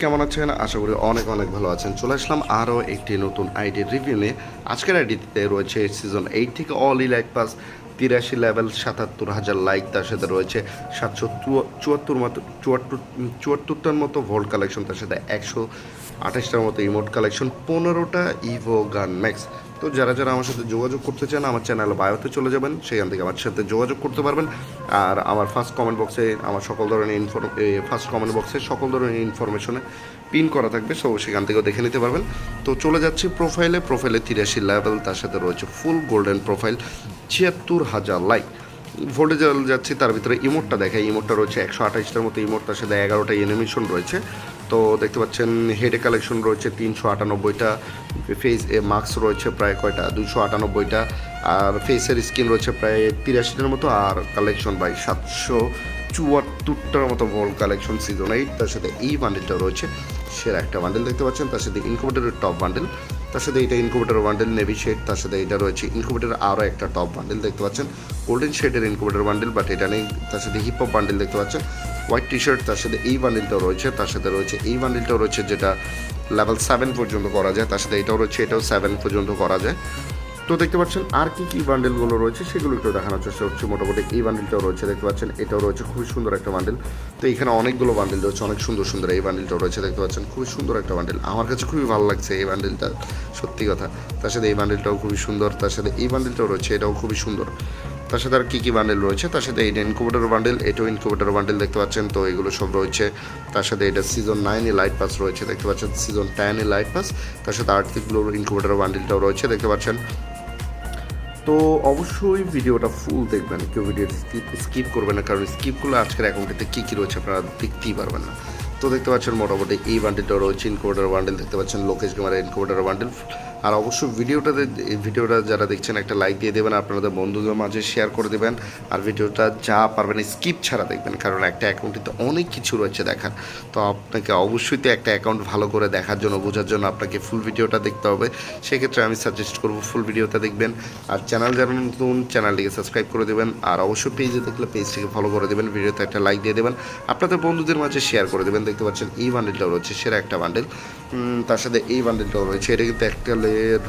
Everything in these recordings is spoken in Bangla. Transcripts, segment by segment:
কেমন আছেন? আশা করি অনেক অনেক ভালো আছেন। চলে আসলাম আরও একটি নতুন আইডি রিভিউ নিয়ে। আজকের আইডিতে রয়েছে সিজন এইট থেকে অল ইলাইট পাস তিরাশি লেভেল সাতাত্তর হাজার লাইক তার সাথে রয়েছে সাতশো চুয়াত্তর মতো, চুয়াত্তর চুয়াত্তরটার মতো ভোল্ট কালেকশন তার সাথে একশো আঠাশটার মতো ইমোট কালেকশন পনেরোটা ইভো গান ম্যাক্স তো যারা যারা আমার সাথে যোগাযোগ করতে চান, আমার চ্যানেল বায়োতে চলে যাবেন। সেখান থেকে আমার সাথে যোগাযোগ করতে পারবেন। আর আমার ফার্স্ট কমেন্ট বক্সে আমার সকল ধরনের ইনফর ফার্স্ট কমেন্ট বক্সে সকল ধরনের ইনফরমেশনে পিন করা থাকবে। সো সেখান থেকেও দেখে নিতে পারবেন। তো চলে যাচ্ছি প্রোফাইলে প্রোফাইলে তিরাশি লেভেল তার সাথে রয়েছে ফুল গোল্ডেন প্রোফাইল ছিয়াত্তর হাজার লাইক ভোল্টেজ যাচ্ছি, তার ভিতরে ইমোটটা দেখায় ইমোটটা রয়েছে একশো আঠাশটার মতো ইমোট তার সাথে এগারোটা এনিমেশন রয়েছে। তো দেখতে পাচ্ছেন হেডে কালেকশন রয়েছে তিনশো আটানব্বইটা। ফেস মার্কস রয়েছে প্রায় কয়টা? দুশো আটানব্বইটা। আর ফেসের স্কিন রয়েছে প্রায় তিরাশিটার মতো। আর কালেকশন বাই সাতশো চুয়াত্তরটার মতো বল কালেকশন সিজন এইট তার সাথে এই বান্ডেলটা রয়েছে। সেরা একটা বান্ডেল দেখতে পাচ্ছেন। তার সাথে ইনকুবেটারের টপ বান্ডেল তার সাথে এটা ইনকুবেটার বান্ডেল নেভি শেড তার সাথে এটা রয়েছে ইনকুবেটার আরও একটা টপ বান্ডেল দেখতে পাচ্ছেন। গোল্ডেন শেডের ইনকুবেটার বান্ডেল বাট এটা নেই। তার সাথে হিপ হপ বান্ডেল দেখতে পাচ্ছেন। হোয়াইট টি শার্ট তার সাথে এই বান্ডেলটাও রয়েছে। তার সাথে রয়েছে এই বান্ডেলটাও রয়েছে, যেটা লেভেল সেভেন পর্যন্ত করা যায়, তার সাথে এটাও রয়েছে, এটাও সেভেন পর্যন্ত করা যায়। তো দেখতে পাচ্ছেন, আর কি কি বান্ডেলগুলো রয়েছে সেগুলো একটু দেখানোর চেষ্টা হচ্ছে মোটামুটি এই বান্ডেলটাও রয়েছে, দেখতে পাচ্ছেন, এটাও রয়েছে, খুবই সুন্দর একটা বান্ডেল তো এখানে অনেকগুলো বান্ডেল রয়েছে, অনেক সুন্দর সুন্দর এই বান্ডেলটাও রয়েছে, দেখতে পাচ্ছেন, খুবই সুন্দর একটা বান্ডেল আমার কাছে খুবই ভালো লাগছে এই বান্ডেলটা সত্যি কথা। তার সাথে এই বান্ডেলটাও খুবই সুন্দর, তার সাথে এই বান্ডেলটাও রয়েছে, এটাও খুবই সুন্দর। তার সাথে আর কী কী বান্ডেল রয়েছে? তার সাথে এটা ইনকুবেটার বান্ডেল এটাও ইনকুবেটার বান্ডেল দেখতে পাচ্ছেন। তো এগুলো সব রয়েছে। তার সাথে এটা সিজন নাইনে লাইট পাস রয়েছে। দেখতে পাচ্ছেন সিজন টেনে লাইট পাস তার সাথে আর্থিকগুলোর ইনকুবেটার বান্ডেলটাও রয়েছে। দেখতে পাচ্ছেন। তো অবশ্যই ভিডিওটা ফুল দেখবেন। কেউ ভিডিও স্কিপ করবেন না। কারণ স্কিপ করলে আজকের অ্যাকাউন্টটিতে কী কী রয়েছে আপনারা দেখতেই পারবেন না। তো দেখতে পাচ্ছেন মোটামুটি এই বান্ডেলটা রয়েছে ইনকোভার্টার বান্ডেল দেখতে পাচ্ছেন লোকেশ কুমারের ইনকোভার্টার বান্ডেল আর অবশ্যই ভিডিওটাতে ভিডিওটা যারা দেখছেন, একটা লাইক দিয়ে দেবেন, আপনাদের বন্ধুদের মাঝে শেয়ার করে দেবেন। আর ভিডিওটা যা পারবেন স্কিপ ছাড়া দেখবেন, কারণ একটা অ্যাকাউন্টে তো অনেক কিছু রয়েছে দেখার। তো আপনাকে অবশ্যই তো একটা অ্যাকাউন্ট ভালো করে দেখার জন্য, বোঝার জন্য আপনাকে ফুল ভিডিওটা দেখতে হবে। সেক্ষেত্রে আমি সাজেস্ট করব ফুল ভিডিওটা দেখবেন। আর চ্যানেল যারা নতুন চ্যানেলটিকে সাবস্ক্রাইব করে দেবেন। আর অবশ্যই পেজে দেখলে পেজটিকে ফলো করে দেবেন। ভিডিওতে একটা লাইক দিয়ে দেবেন। আপনাদের বন্ধুদের মাঝে শেয়ার করে দেবেন। দেখতে পাচ্ছেন এই বান্ডেলটাও রয়েছে, সেরা একটা বান্ডেল তার সাথে এই বান্ডেলটাও রয়েছে। এটা কিন্তু একটা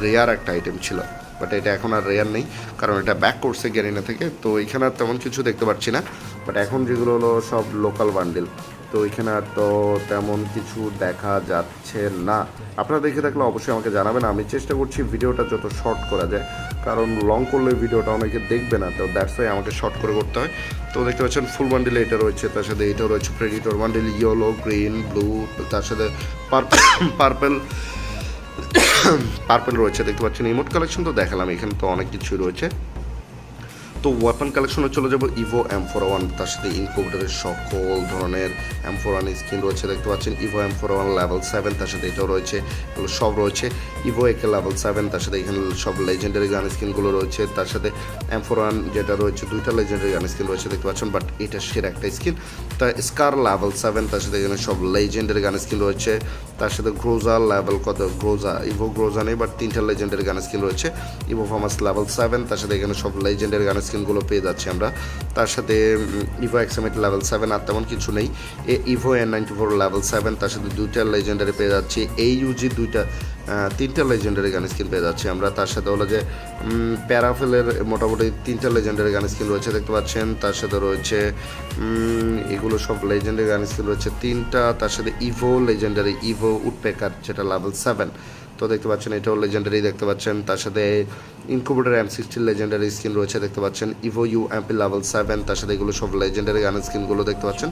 রেয়ার একটা আইটেম ছিল। বাট এটা এখন আর রেয়ার নেই, কারণ এটা ব্যাক করছে গ্যারিনা থেকে, তো এখানে আর তেমন কিছু দেখতে পাচ্ছি না। বাট এখন যেগুলো হলো সব লোকাল বান্ডিল তো এখানে আর তো তেমন কিছু দেখা যাচ্ছে না। আপনারা দেখে থাকলে অবশ্যই আমাকে জানাবেন, আমি চেষ্টা করছি ভিডিওটা যত শর্ট করা যায়, কারণ লং করলে ভিডিওটা অনেকে দেখবে না, তো দ্যাটস ওয়াই আমাকে শর্ট করে করতে হয়। তো দেখতে পাচ্ছেন ফুল বান্ডিলে এটা রয়েছে, তার সাথে এটাও রয়েছে predator bundle yellow green blue তার সাথে পার্পেল পার্পেল রয়েছে দেখতে পাচ্ছেন ইমোট কালেকশন তো দেখালাম এখানে তো অনেক কিছুই রয়েছে। তো ওয়েপন কালেকশনে চলে যাব ইভো এম ফোর ওয়ান তার সাথে ইনকোভেটারের সকল ধরনের এম ফোর ওয়ান স্কিন রয়েছে, দেখতে পাচ্ছেন evo M four one level seven তার সাথে এটাও রয়েছে, এগুলো সব রয়েছে। ইভো একে লেভেল সেভেন তার সাথে এখানে সব লেজেন্ডারি গান স্কিনগুলো রয়েছে, তার সাথে এম ফোর ওয়ান যেটা রয়েছে, দুইটা লেজেন্ডারি গান স্কিন রয়েছে, দেখতে পাচ্ছেন বাট এটা সের একটা স্কিন তা স্কার লেভেল সেভেন তার সাথে এখানে সব লেজেন্ডারি গান স্কিন রয়েছে, তার সাথে গ্রোজা লেভেল কত গ্রোজা ইভো গ্রোজা নেই বাট তিনটা লেজেন্ডারি গান স্কিন রয়েছে। ইভো ফার্মাস লেভেল সেভেন তার সাথে এখানে সব লেজেন্ডারি গান স্কিনগুলো পেয়ে যাচ্ছি আমরা। তার সাথে evo X M eight level seven আর তেমন কিছু নেই। এ evo N ninety four level seven তার সাথে দুইটা লেজেন্ডারি পেয়ে যাচ্ছি। এই ইউজি দুইটা তিনটা লেজেন্ডারি গান স্কিন পেয়ে যাচ্ছি আমরা। তার সাথে হলো যে প্যারাফেলের মোটামুটি তিনটা লেজেন্ডারি গান স্কিন রয়েছে দেখতে পাচ্ছেন। তার সাথে রয়েছে এগুলো সব লেজেন্ডারি গান স্কিন রয়েছে তিনটা। তার সাথে ইভো লেজেন্ডারি ইভো উডপেকার যেটা লেভেল সেভেন তো দেখতে পাচ্ছেন এটাও লেজেন্ডারি দেখতে পাচ্ছেন। তার সাথে ইনকুবেটার এম সিক্সটির লেজেন্ডারি স্কিন রয়েছে দেখতে পাচ্ছেন। Evo U MP level seven তার সাথে এগুলো সব লেজেন্ডারি গান স্কিনগুলো দেখতে পাচ্ছেন।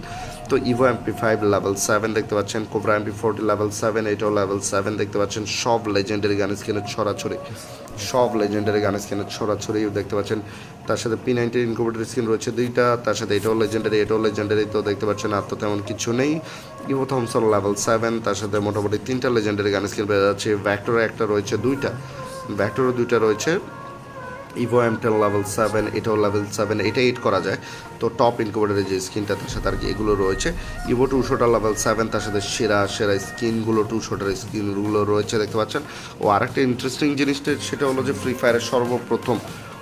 তো evo MP five level seven দেখতে পাচ্ছেন cobra MP forty level seven এটাও লেভেল সেভেন দেখতে পাচ্ছেন। সব লেজেন্ডারি গান স্কিনের ছড়াছড়ি, সব লেজেন্ডারি গান স্কিনের ছড়াছড়ি দেখতে পাচ্ছেন। তার সাথে পি নাইনটির ইনকুবেটার স্কিন রয়েছে দুইটা, তার সাথে এটাও লেজেন্ডারি এটাও লেজেন্ডারি তো দেখতে পাচ্ছেন, আর তো তেমন কিছু নেই। ইভো থমসন লেভেল সেভেন তার সাথে মোটামুটি তিনটা লেজেন্ডারি গান স্কিন পেয়ে যাচ্ছে। ভ্যাক্টর একটা রয়েছে দুইটা। ভ্যাক্টরও দুইটা রয়েছে। Evo M ten level seven এটাও লেভেল সেভেন এটা এইট করা যায়। তো টপ ইনকুবেটারের যে স্কিনটা তার সাথে আর কি এগুলো রয়েছে। ইভো টু টুশোটা লেভেল সেভেন তার সাথে সেরা সেরা স্কিনগুলো টুশোটার স্কিনগুলো রয়েছে, দেখতে পাচ্ছেন। ও আরেকটা ইন্টারেস্টিং জিনিসটা সেটা হলো যে ফ্রি ফায়ারের সর্বপ্রথম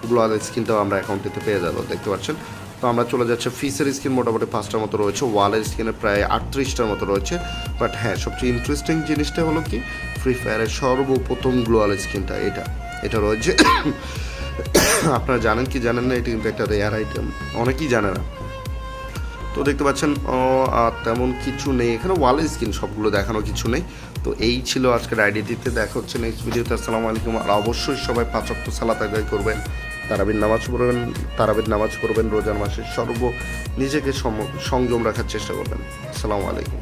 গ্লোয়াল স্কিনটাও আমরা অ্যাকাউন্টটিতে পেয়ে যাব, দেখতে পাচ্ছেন। তো আমরা চলে যাচ্ছে ফিসের স্কিন মোটামুটি পাঁচটার মতো রয়েছে, ওয়ালের স্কিনে প্রায় আটত্রিশটার মতো রয়েছে। বাট হ্যাঁ সবচেয়ে ইন্টারেস্টিং জিনিসটা হলো কি? ফ্রি ফায়ারের সর্বপ্রথম গ্লোয়াল স্কিনটা এটা এটা রয়েছে। আপনারা জানেন কি জানেন না, এটা কিন্তু একটা রেয়ার আইটেম অনেকেই জানে না। তো দেখতে পাচ্ছেন তেমন কিছু নেই। এখানে ওয়ালের স্কিন সবগুলো দেখানো কিছু নেই। তো এই ছিল আজকের আইডিটিতে দেখা হচ্ছে নেক্সট ভিডিওতে আসসালামু আলাইকুম, আর অবশ্যই সবাই পাঁচ অক্ট সালাত আদায় করবেন। তারাবির নামাজ পড়বেন, তারাবির নামাজ পড়বেন রোজার মাসে সর্ব নিজেকে সংযম রাখার চেষ্টা করবেন। আসসালামু আলাইকুম।